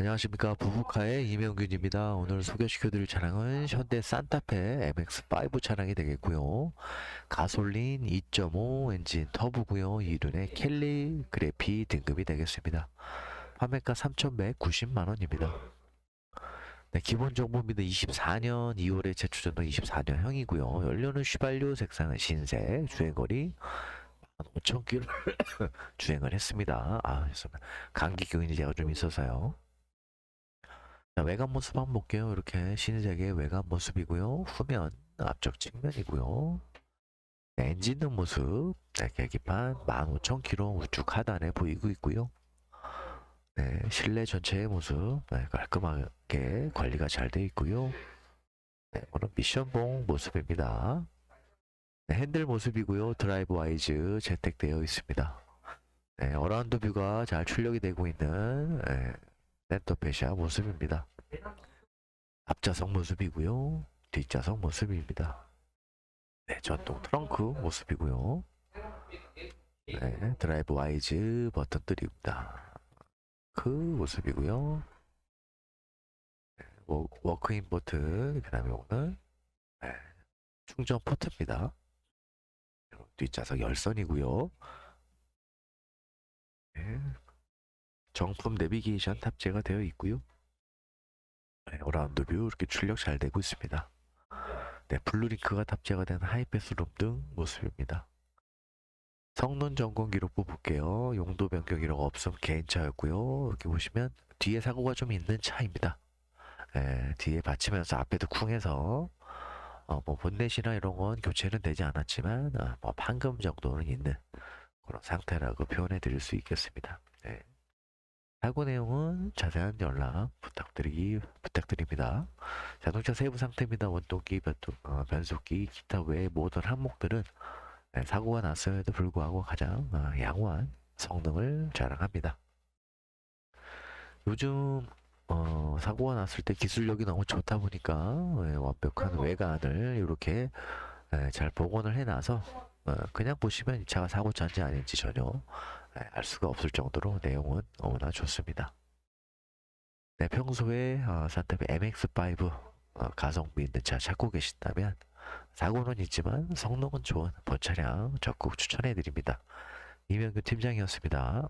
안녕하십니까 부부카의 이명균입니다. 오늘 소개시켜드릴 차량은 현대 산타페 MX5 차량이 되겠고요. 가솔린 2.5 엔진 터보고요. 이륜의 켈리 그래피 등급이 되겠습니다. 판매가 3,190만 원입니다. 네, 기본 정보입니다. 24년 2월에 제출전도 24년형이고요. 연료는 휘발유 색상은 신색, 주행거리 5,000km 주행을 했습니다. 아. 감기 기운이 제가 좀 있어서요. 자, 외관 모습 한번 볼게요. 이렇게 흰색의 외관 모습이고요. 후면 앞쪽 측면이고요. 네, 엔진등 모습, 네, 계기판 15,000km 우측 하단에 보이고 있고요. 네, 실내 전체의 모습 네, 깔끔하게 관리가 잘 되어 있고요. 네, 오늘 미션봉 모습입니다. 네, 핸들 모습이고요. 드라이브 와이즈 채택되어 있습니다. 네, 어라운드 뷰가 잘 출력이 되고 있는 네, 센터페시아 모습입니다. 앞좌석 모습이고요. 뒷좌석 모습입니다. 네, 전동 트렁크 모습이고요. 네, 드라이브 와이즈 버튼들입니다. 그 모습이고요. 네, 워, 워크인 버튼, 그 다음에 오늘 네, 충전 포트입니다. 뒷좌석 열선이고요. 네, 정품 내비게이션 탑재가 되어 있고요. 네, 어라운드 뷰 이렇게 출력 잘 되고 있습니다. 네, 블루링크가 탑재가 된 하이패스 룸 등 모습입니다. 성능 점검 기록부 볼게요. 용도 변경 이력 없음 개인차였고요. 이렇게 보시면 뒤에 사고가 좀 있는 차입니다. 예, 뒤에 받치면서 앞에도 쿵해서 어, 뭐 본넷이나 이런 건 교체는 되지 않았지만 어, 뭐 판금 정도는 있는 그런 상태라고 표현해 드릴 수 있겠습니다. 예. 사고 내용은 자세한 연락 부탁드리기 부탁드립니다. 자동차 세부 상태입니다. 원동기, 어, 변속기, 기타 외의 모든 항목들은 네, 사고가 났음에도 불구하고 가장 어, 양호한 성능을 자랑합니다. 요즘 어, 사고가 났을 때 기술력이 너무 좋다 보니까 예, 완벽한 외관을 이렇게 예, 잘 복원을 해놔서 어, 그냥 보시면 이 차가 사고 쳤는지 아닌지 전혀 예, 알 수가 없을 정도로 내용은 너무나 좋습니다. 네, 평소에 어, 산타페 MX5 어, 가성비 있는 차 찾고 계신다면 사고는 있지만 성능은 좋은 본 차량 적극 추천해 드립니다. 이명규 팀장이었습니다.